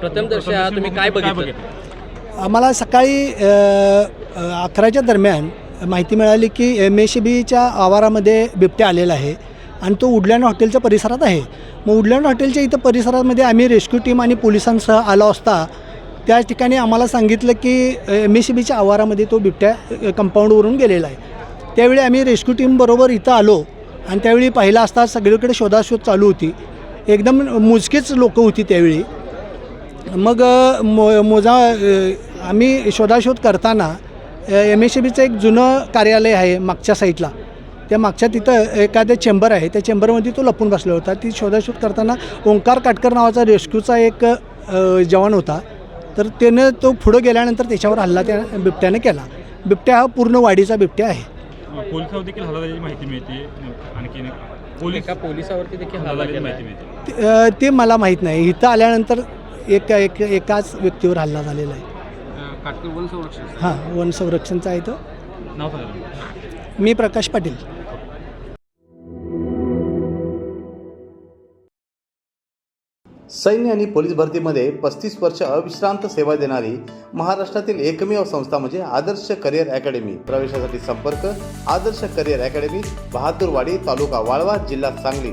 प्रथमदर्शी तुम्ही काय बघितलं? आम्हाला सकाळी अकराच्या दरम्यान माहिती मिळाली की एम एस बीच्या आवारामध्ये बिबट्या आलेला आहे आणि तो उडलँड हॉटेलच्या परिसरात आहे. मग उडलँड हॉटेलच्या इथं परिसरामध्ये आम्ही रेस्क्यू टीम आणि पोलिसांसह आलो असता त्या ठिकाणी आम्हाला सांगितलं की एम एस बीच्या आवारामध्ये तो बिबट्या कंपाऊंडवरून गेलेला आहे. त्यावेळी आम्ही रेस्क्यू टीमबरोबर इथं आलो आणि त्यावेळी पाहिला असता सगळीकडे शोधाशोध चालू होती. एकदम मोजकेच लोकं होती त्यावेळी. मग मो मोजा आम्ही शोधाशोध करताना एम एस बीचं एक जुनं कार्यालय आहे मागच्या साईडला त्या मागच्या तिथं एखादं चेंबर आहे. त्या चेंबरमध्ये तो लपून बसला होता. ती शोधाशोध करताना ओंकार काटकर नावाचा रेस्क्यूचा एक जवान होता. तर त्यानं तो पुढं गेल्यानंतर त्याच्यावर हल्ला त्या बिबट्याने केला. बिबट्या हा पूर्ण वाडीचा बिबट्या आहे. पोलिसावर देखील हल्ला झाल्याची माहिती मिळते? आणखी पोलीस पोलिसावरती देखील हल्ला माहिती. मिळते. ते मला माहीत नाही. इथं आल्यानंतर एक एक एकाच व्यक्तीवर हल्ला झालेला आहे. काटकर वन संरक्षण हां वन संरक्षणचा आहे तो. नाव सांगा मी प्रकाश पाटील. सैन्य आणि पोलीस भरतीमध्ये पस्तीस वर्ष अविश्रांत सेवा देणारी महाराष्ट्रातील एकमेव संस्था म्हणजे आदर्श करिअर अकॅडमी. प्रवेशासाठी संपर्क आदर्श करिअर अकॅडमी बहादूरवाडी तालुका वाळवा जिल्हा सांगली.